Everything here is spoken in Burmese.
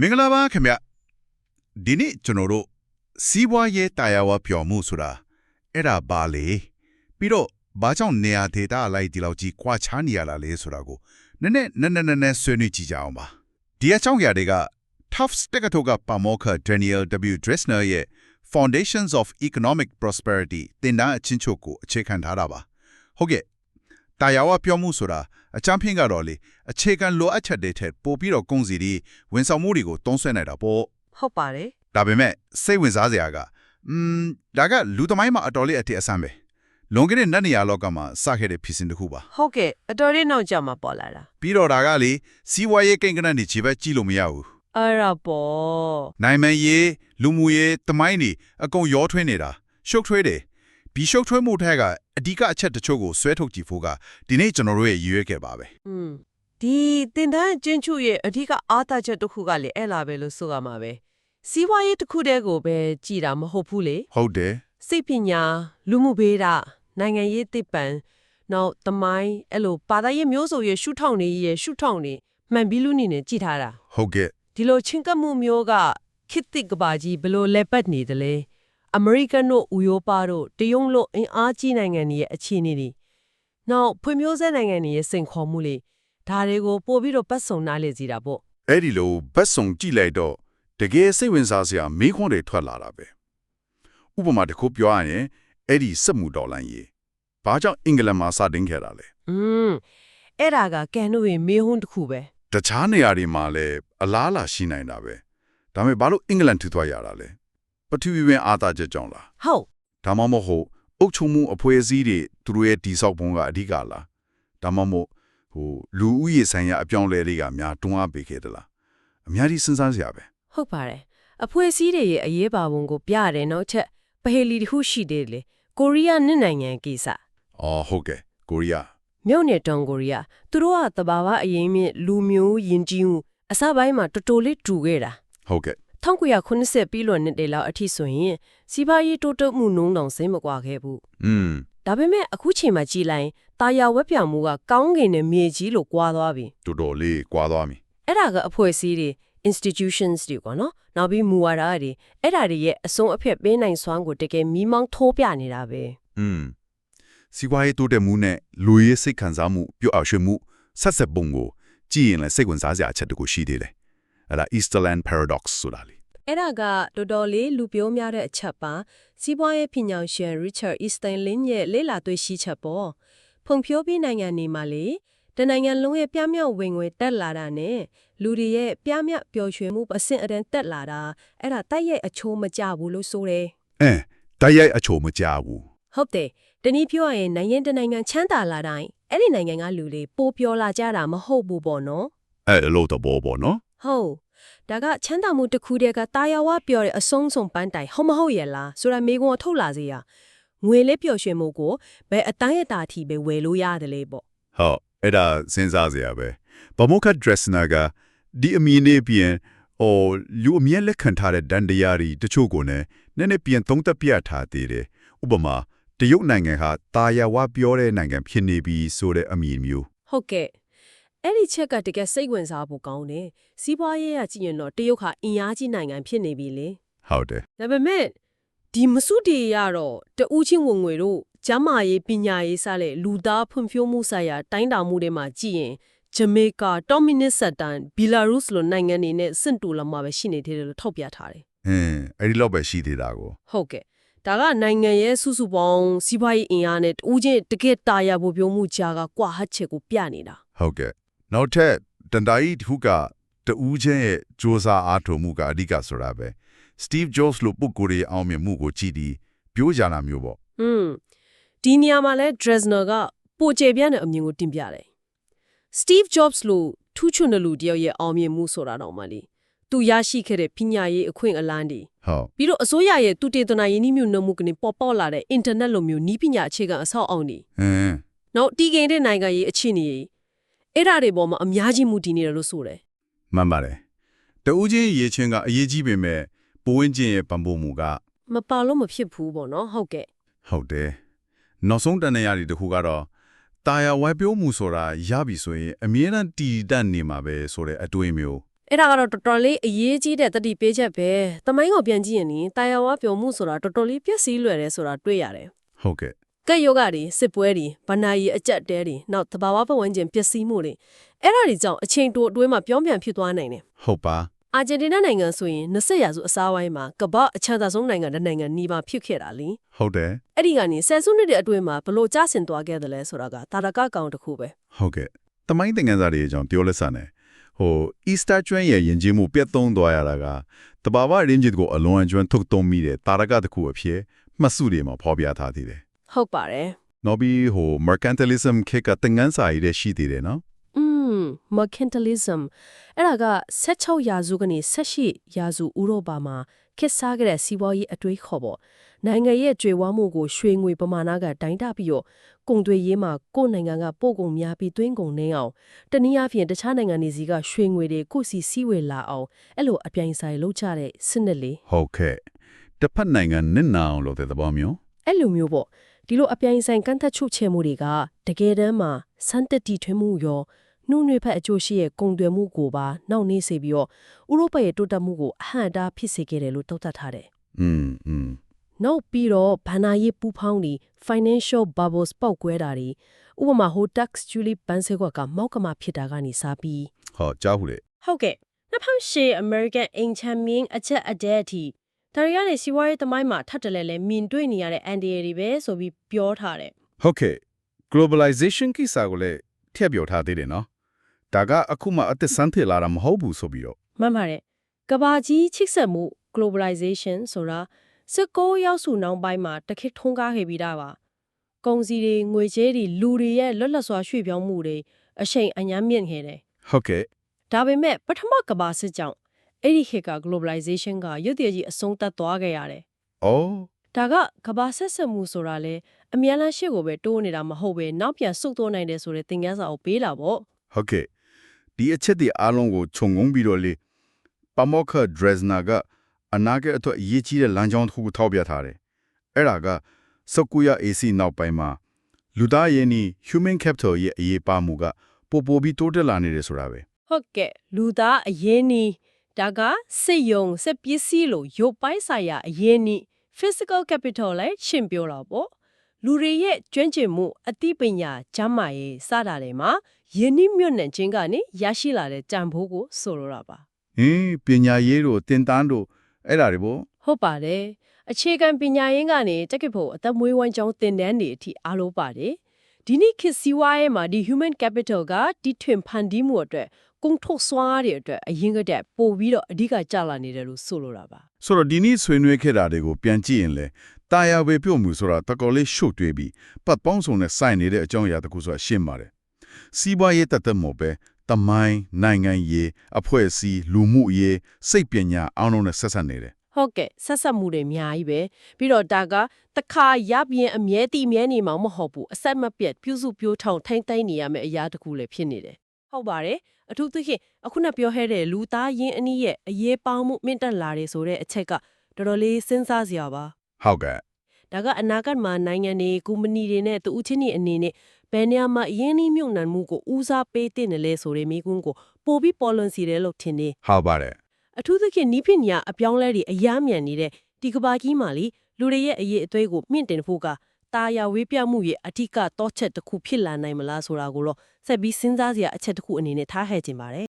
မင်္ဂလာပါခင်ဗျဒီနေ့ကျွန်တော်တို့စီးပွားရေးတရားဝပြောမှုဆိုတာအဲ့ဒါပါလေပြီးတော့ဘာကြောင့်နေရာဒေတာအလိုက်ဒီလောက်ကြီးကွာခြားနေရတာလဲဆိုတာကိုနည်းနည်းနည်းနည်းနည်းနည်းဆွေးနွေးကြည့်ကြအောင်ပါဒီအကြောင်းအရာတွေက Tufts တက္ကသိုလ်ကပါမောက္ခ Daniel W. Dressner ရဲ့ Foundations of Economic Prosperity သင်တန်းအချင်းချုပ်ကိုအခြေခံထားတာပါဟုတ်ကဲ့ တရားဝပြောမှုဆိုတာအချမ်းဖင်းကတော့လေအခြေခံလိုအပ်ချက်တွေထက်ပိုပြီးတော့ကုန်စည်တွေဝန်ဆောင်မှုတွေကိုတုံးဆွဲနေတာပေါ့ဟုတ်ပါတယ်ဒါပေမဲ့စိတ်ဝင်စားစရာကอืมဒါကလူသမိုင်းမှာအတော်လေးအထက်အဆန်းပဲလွန်ခဲ့တဲ့နတ်နေရာလောကမှာစခဲ့တဲ့ဖြစ်စဉ်တစ်ခုပါဟုတ်ကဲ့အတော်လေးနောက်ကျမှပေါ်လာတာပြီးတော့ဒါကလေစီးပွားရေးကိန်းကနန်းတွေခြေပဲကြည့်လို့မရဘူးအဲ့ဒါပေါ့နိုင်မန်ရေးလူမှုရေးသမိုင်းတွေအကုန်ရောထွေးနေတာရှုပ်ထွေးတယ်ဒီရှုပ်ထွေးမှုထက်က အဓိကအချက်တချို့ကိုဆွဲထုတ်ကြည့်ဖို့ကဒီနေ့ကျွန်တော်တို့ရဲ့ရည်ရွယ်ခဲ့ပါပဲอืมဒီတင်တန်းအချင်းချုပ်ရဲ့အဓိကအားသာချက်တစ်ခုကလေအဲ့လာပဲလို့ဆိုရမှာပဲစီးပွားရေးတစ်ခုတည်းကိုပဲကြည်တာမဟုတ်ဘူးလေဟုတ်တယ်စိတ်ပညာလူမှုဘေးဒနိုင်ငံရေးသိပ္ပံနောက်သမိုင်းအဲ့လိုဘာသာရေးမျိုးစုံရဲ့ရှုထောင့်တွေရဲ့ရှုထောင့်တွေမှန်ပြီးလူနေနဲ့ကြည်ထားတာဟုတ်ကဲ့ဒီလိုချင်းကပ်မှုမျိုးကခေတ်သစ်ကဘာကြီးဘလို့လဲပတ်နေတယ်လေ အမေရိကန်တို့ဥရောပတို့တရုတ်လို့အင်အားကြီးနိုင်ငံတွေရဲ့အခြေအနေတွေနောက်ဖွံ့ဖြိုးဆဲနိုင်ငံတွေရဲ့စိန်ခေါ်မှုတွေဒါတွေကိုပို့ပြီးတော့ပတ်စုံနားလေစီတာပေါ့အဲ့ဒီလိုဘတ်စုံကြည့်လိုက်တော့တကယ်စိတ်ဝင်စားစရာမေးခွန်းတွေထွက်လာတာပဲဥပမာတစ်ခုပြောရရင်အဲ့ဒီစက်မှုဒေါ်လာရေးဘာကြောင့်အင်္ဂလန်မှာစတင်ခဲ့တာလဲอืมအဲ့ဒါကကန်တို့ရဲ့မေးခွန်းတစ်ခုပဲတခြားနေရာတွေမှာလည်းအလားအလာရှိနိုင်တာပဲဒါပေမဲ့ဘာလို့အင်္ဂလန်ထူသွားရတာလဲ ပထဝီဝင်အာသာချက်ကြောင့်လားဟုတ်ဒါမှမဟုတ်အုပ်ချုပ်မှုအဖွဲ့အစည်းတွေသူတို့ရဲ့တိဆောက်ပုံကအဓိကလားဒါမှမဟုတ်ဟိုလူဦးရေဆိုင်ရာအပြောင်းအလဲတွေကများတွန်းအားပေးခဲ့သလားအများကြီးစဉ်းစားစရာပဲဟုတ်ပါတယ်အဖွဲ့အစည်းတွေရဲ့အရေးပါပုံကိုပြရတယ်နောက်ချက်ပဟေလီတစ်ခုရှိသေးတယ်လေကိုရီးယားနှစ်နိုင်ငံကိစ္စအော်ဟုတ်ကဲ့ကိုရီးယားမြို့နယ်တောင်ကိုရီးယားသူတို့ကတဘာဝအရင်မြင့်လူမျိုးယဉ်ကျေးမှုအစပိုင်းမှာတော်တော်လေးတူခဲ့တာဟုတ်ကဲ့ 1980ပြီးလွန်နှစ်တည်းလောက်အထိဆိုရင်စီးပွားရေးတိုးတက်မှုနှုန်းတောင်စိတ်မကွာခဲ့ဘူး อืม ဒါပေမဲ့အခုချိန်မှာကြည်လိုက်တာယာဝက်ပြောင်မှုကကောင်းကင်နဲ့မြေကြီးလိုကွာသွားပြီ တော်တော်လေးကွာသွားပြီ အဲ့ဒါကအဖွဲ့အစည်းတွေ institutions တွေကွာနော်နောက်ပြီးမူဝါဒတွေအဲ့ဒါတွေရဲ့အဆုံးအဖြတ်ပေးနိုင်စွမ်းကိုတကယ်မီးမောင်းထိုးပြနေတာပဲ อืมစီးပွားရေးတိုးတက်မှုနဲ့လူရေးစိတ်ခံစားမှုပြုတ်အောင်ရွှေ့မှုဆက်ဆက်ပုံကိုကြည့်ရင်လည်းစိတ်ဝင်စားစရာအချက်တခုရှိသေးတယ်အဲ့ဒါ Easterland Paradox ဆိုတာလေ အဲ့ဒါကတော်တော်လေးလူပြောများတဲ့အချက်ပါစီးပွားရေးပညာရှင် Richard Easterlin ရဲ့လေ့လာတွေ့ရှိချက်ပေါ့ဖွံ့ဖြိုးပြီးနိုင်ငံတွေမှာလေတနိုင်ငံလုံးရဲ့ပြမြောက်ဝင်ငွေတက်လာတာနဲ့လူတွေရဲ့ပြမြောက်ပျော်ရွှင်မှုအဆင့်အတန်းတက်လာတာအဲ့ဒါတိုက်ရိုက်အချိုးမကျဘူးလို့ဆိုတယ်အဲတိုက်ရိုက်အချိုမကြဘူးဟုတ်တယ်တနည်းပြောရရင်နိုင်ငံတစ်နိုင်ငံချမ်းသာလာတိုင်းအဲ့ဒီနိုင်ငံကလူတွေပိုပျော်လာကြတာမဟုတ်ဘူးပေါ့နော်အဲအလို့တော့ဘောပေါ့နော်ဟုတ် ဒါကချမ်းသာမှုတစ်ခုတည်းကတာယာဝပြောတဲ့အဆုံးစုံပန်းတိုင်ဟုတ်မဟုတ်ရဲ့လားဆိုတာမေကွန်ထုတ်လာစေရငွေလေးပျော်ရွှင်မှုကိုဘယ်အတိုင်းအတာအထိပဲဝယ်လို့ရတယ်လေပေါ့ဟုတ်အဲ့ဒါစဉ်းစားစရာပဲဘမုခတ် Dressner ကဒီအမီနေပြန်ဟိုလူအမြဲလက်ခံထားတဲ့ဒန်တရားတွေတချို့ကိုလည်းနည်းနည်းပြန်သုံးသပ်ပြထားသေးတယ်ဥပမာတရုတ်နိုင်ငံဟာတာယာဝပြောတဲ့နိုင်ငံဖြစ်နေပြီဆိုတဲ့အမည်မျိုးဟုတ်ကဲ့ အဲ့ဒီချက်ကတကယ်စိတ်ဝင်စားဖို့ကောင်းတယ်စီးပွားရေးရကြည့်ရင်တော့တရုတ်ကအင်အားကြီးနိုင်ငံဖြစ်နေပြီလေဟုတ်တယ်ဒါပေမဲ့ဒီမစုတီရတော့တူးချင်းဝင်ငွေတို့ကျမ်းမာရေးပညာရေးစတဲ့လူသားဖွံ့ဖြိုးမှုဆိုင်ရာတိုင်းတာမှုတွေမှာကြည့်ရင်ဂျမေကာတောမီနစ်ဆတ်တန်ဘီလာရုစ်လိုနိုင်ငံတွေနဲ့စင့်တူလာမှာပဲရှိနေသေးတယ်လို့ထောက်ပြထားတယ်အင်းအဲ့ဒီလောက်ပဲရှိသေးတာကိုဟုတ်ကဲ့ဒါကနိုင်ငံရဲ့စုစုပေါင်းစီးပွားရေးအင်အားနဲ့တူးချင်းတကယ်တာယာဖို့ပြောမှုကြားကကွာဟတ်ချက်ကိုပြနေတာဟုတ်ကဲ့ နောက်ထပ်တန်တာကြီးတစ်ခုကတူးချင်းရဲ့စ조사အားထုတ်မှုကအဓိကဆိုတာပဲ Steve Jobs လို့ပုဂ္ဂိုလ်ရဲ့အောင်မြင်မှုကိုကြည့်ပြီးပြောကြတာမျိုးပေါ့ อืมဒီနေရာမှာလဲ Dresner ကပိုကျေပြန့်တဲ့အမြင်ကိုတင်ပြတယ် Steve Jobs လို့ထူးချွန်တဲ့လူတစ်ယောက်ရဲ့အောင်မြင်မှုဆိုတာတော့မလေးသူရရှိခဲ့တဲ့ပညာရေးအခွင့်အလမ်းတွေ ဟုတ် ပြီးတော့အစိုးရရဲ့သူတေသနာယင်းနှမြုံနှမှုကနေပေါ်ပေါက်လာတဲ့ internet လိုမျိုးနီးပညာအခြေခံအဆောက်အအုံတွေ အင်း နောက်တီးကိန်းတဲ့နိုင်ငံရေးအခြေအနေတွေ အဲ့ဒါတွေပေါ်မှာအများကြီးမူတည်နေတယ်လို့ဆိုတယ်မှန်ပါတယ်တူးချင်းရေချင်းကအရေးကြီးပေမဲ့ပဝင်းချင်းရဲ့ပံပိုးမှုကမပါလို့မဖြစ်ဘူးပေါ့နော်ဟုတ်ကဲ့ဟုတ်တယ်နောက်ဆုံးတန်ရာတွေတစ်ခုကတော့တာယာဝိုင်ပြောမှုဆိုတာရပြီဆိုရင်အမြဲတမ်းတည်တတ်နေမှာပဲဆိုတဲ့အတွေးမျိုးအအဲ့ဒါကတော့တော်တော်လေးအရေးကြီးတဲ့တတိပေးချက်ပဲတမိုင်းကိုပြန်ကြည့်ရင်နီတာယာဝပျော်မှုဆိုတာတော်တော်လေးပျက်စီးလွယ်တယ်ဆိုတာတွေ့ရတယ်ဟုတ်ကဲ့ ကက်ယောဂတွေစစ်ပွဲတွေဗနာရီအကြက်တဲတွေနောက်တဘာဝပတ်ဝန်းကျင်ပျက်စီးမှုတွေအဲ့ဒါတွေကြောင့်အချိန်တိုအတွင်းမှာပြောင်းပြန်ဖြစ်သွားနိုင်တယ်ဟုတ်ပါအာဂျင်တီးနားနိုင်ငံဆိုရင်20ရာစုအစားပိုင်းမှာကမ္ဘာအချမ်းသာဆုံးနိုင်ငံတစ်နိုင်ငံနီးပါးဖြစ်ခဲ့တာလीဟုတ်တယ်အဲ့ဒီကနေဆယ်စုနှစ်တွေအတွင်းမှာဘလို့ကျဆင်သွားခဲ့တယ်လဲဆိုတာကတာရကကောင်တစ်ခုပဲဟုတ်ကဲ့တမိုင်းသင်ခန်းစာတွေအကြောင်းပြောလက်စနဲ့ဟို Easter ကျွမ်းရဲ့ယဉ်ကျေးမှုပြတ်သုံးသွားရတာကတဘာဝရင်းကြီးကိုအလွန်အကျွမ်းထုတ်သုံးမိတဲ့တာရကတစ်ခုအဖြစ်မှတ်စုတွေမှာဖော်ပြထားသေးတယ် ဟုတ်ပါတယ်နောက်ပြီးဟို mercantilism ခေတ်ကသင်ခန်းစာရည်တဲ့ရှိသေးတယ်နော်อืม mercantilism အဲ့ဒါက16ရာစုကနေ18ရာစုဥရောပမှာခေတ်စားခဲ့တဲ့စီးပွားရေးအတွေးခေါ်ပေါ့နိုင်ငံရဲ့ကြွေဝါမှုကိုရွှေငွေပမာဏကတိုင်းတာပြီးတော့ကုန်သွယ်ရေးမှာကိုယ့်နိုင်ငံကပို့ကုန်များပြီးသွင်းကုန်နှင်းအောင်တနည်းအားဖြင့်တခြားနိုင်ငံတွေစီကရွှေငွေတွေကိုယ့်စီစီးဝေလာအောင်အဲ့လိုအပြိုင်ဆိုင်လုပ်ကြတဲ့စနစ်လေးဟုတ်ကဲ့တစ်ဖက်နိုင်ငံနစ်နာအောင်လုပ်တဲ့သဘောမျိုးအဲ့လိုမျိုးပေါ့ ဒီလိုအပြိုင်ဆိုင်ကန့်သက်ချုပ်ချယ်မှုတွေကတကယ်တမ်းမှာစမ်းတက်တီထွင်မှုရောနှုတ်နှွေဖက်အကျိုးရှိရဲ့ကုန်သွယ်မှုကိုပါနှောင့်နှေးစေပြီးတော့ဥရောပရဲ့တိုးတက်မှုကိုအဟန့်အတားဖြစ်စေခဲ့တယ်လို့တောက်တတ်ထားတယ် อืมอืม ။နောက်ပြီးတော့ဘဏ္ဍာရေးပူဖောင်းတွေ financial bubbles ပောက်ကွဲတာတွေဥပမာဟို tax julie ဘန်ဆေကွက်ကမောက်ကမဖြစ်တာကနေစပြီး ဟောကြားဘူးလေ ဟုတ်ကဲ့2008 American အင်ချမ်းမင်းအချက်အတဲအထိ ဒါရီကနေစီးပွားရေးသမိုင်းမှာထပ်တလဲလဲမြင်တွေ့နေရတဲ့အန်ဒီရတွေပဲဆိုပြီးပြောထားတယ်ဟုတ်ကဲ့ globalization ကိစ္စကိုလည်းထည့်ပြောထားသေးတယ်နော်ဒါကအခုမှအသက်ဆန်းထစ်လာတာမဟုတ်ဘူးဆိုပြီးတော့မှန်ပါတယ်ကဘာကြီးချိတ်ဆက်မှု globalization ဆိုတာစစ်ကိုးရောက်စုနောက်ပိုင်းမှာတခေတ်ထုံးကားခဲ့ပြီးတာပါကုန်စည်တွေငွေကြေးတွေလူတွေရဲ့လွတ်လပ်စွာရွှေ့ပြောင်းမှုတွေအချိန်အများမြင့်ခဲ့တယ်ဟုတ်ကဲ့ဒါပေမဲ့ပထမကဘာစစ်ကြောင့် အဲ့ဒီခေတ်က globalization ကရုတ်တရက်ကြီးအဆုံးသတ်သွားခဲ့ရတယ်အော်ဒါကကဘာဆက်ဆက်မှုဆိုတာလေအများလန်းရှေ့ကိုပဲတိုးနေတာမဟုတ်ပဲနောက်ပြန်ဆုတ်သွားနိုင်တယ်ဆိုတဲ့သင်ခန်းစာကိုပေးတာပေါ့ဟုတ်ကဲ့ဒီအချက်တွေအားလုံးကိုခြုံငုံပြီးတော့လေပမောက္ခဒရက်ဇနာကအနာဂတ်အတွက်အရေးကြီးတဲ့လမ်းကြောင်းတစ်ခုကိုထောက်ပြထားတယ်အဲ့ဒါကစကူယာ AC နောက်ပိုင်းမှာလူသားရင်းနှီး human capital ရဲ့အရေးပါမှုကပိုပိုပြီးတိုးတက်လာနေတယ်ဆိုတာပဲဟုတ်ကဲ့လူသားအရင်နီး ဒါကစိတ်ယုံစက်ပစ္စည်းလို့ရုပ်ပိုင်းဆိုင်ရာအရင်နီး physical capital လည်းရှင်းပြောတာပေါ့လူတွေရဲ့ကျွမ်းကျင်မှုအသိပညာကျမ်းမာရေးစတာတွေမှာယင်းနှမြွတ်နဲ့ခြင်းကနေရရှိလာတဲ့ကြံဖိုးကိုဆိုလိုတာပါဟင်းပညာရေးတို့တင်တန်းတို့အဲ့ဒါတွေပေါ့ဟုတ်ပါတယ်အခြေခံပညာရင်းကနေတက်ကဖို့အသက်မွေးဝမ်းကြောင်းသင်တန်းတွေအထိအားလို့ပါတယ် ဒီနေ့ခေတ်စီးပွားရေးမှာဒီ human capital ကတီထွင်ဖန်တီးမှုအတွက်ကုန်ထုတ်စွမ်းအားတွေအတွက်အရင်ကတည်းကပို့ပြီးတော့အဓိကကျလာနေတယ်လို့ဆိုလိုတာပါဆိုတော့ဒီနေ့ဆွေးနွေးခဲ့တာတွေကိုပြန်ကြည့်ရင်လေတာယာဝေပြုတ်မှုဆိုတာတကောလေးရှုပ်တွေးပြီးပတ်ပေါင်းစုံနဲ့စိုက်နေတဲ့အကြောင်းအရာတစ်ခုဆိုတာရှင်းပါတယ်စီးပွားရေးတသက်မို့ပဲတမိုင်းနိုင်ငံရေးအဖွဲ့အစည်းလူမှုရေးစိတ်ပညာအောင်းလုံးနဲ့ဆက်ဆက်နေတယ် ဟုတ်ကဲ့ဆက်ဆက်မှုတွေအများကြီးပဲပြီးတော့ဒါကတခါရပြင်းအမြဲတည်မြဲနေမှာမဟုတ်ဘူးအဆက်မပြတ်ပြုစုပြိုးထောင်ထိုင်းတိုင်းနေရမယ့်အရာတစ်ခုလည်းဖြစ်နေတယ်ဟုတ်ပါတယ်အထူးသဖြင့်အခုနပြောခဲ့တဲ့လူသားရင်းအနည်းရဲ့အရေးပေါင်းမှုမြင့်တက်လာတယ်ဆိုတဲ့အချက်ကတော်တော်လေးစဉ်းစားစရာပါဟုတ်ကဲ့ဒါကအနာဂတ်မှာနိုင်ငံတွေကုမ္ပဏီတွေနဲ့တူဦးချင်းတွေအနေနဲ့ဘယ်နေရာမှာအရင်းနှီးမြှုပ်နှံမှုကိုဦးစားပေးတင်တယ်လဲဆိုတဲ့မိကွန်းကိုပို့ပြီးပေါ်လွန်စီတယ်လို့ထင်တယ်ဟုတ်ပါတယ် အထူးသဖြင့်နီးပညာအပြောင်းလဲတွေအများမြန်နေတဲ့ဒီကဘာကြီးမှာလေလူတွေရဲ့အရေးအသွေးကိုမြင့်တင်ဖို့ကတာယာဝေးပြမှုရဲ့အထူးကတော့ချက်တစ်ခုဖြစ်လာနိုင်မလားဆိုတာကိုတော့ဆက်ပြီးစဉ်းစားစရာအချက်တစ်ခုအနေနဲ့ထားဟဲ့ခြင်းပါတယ်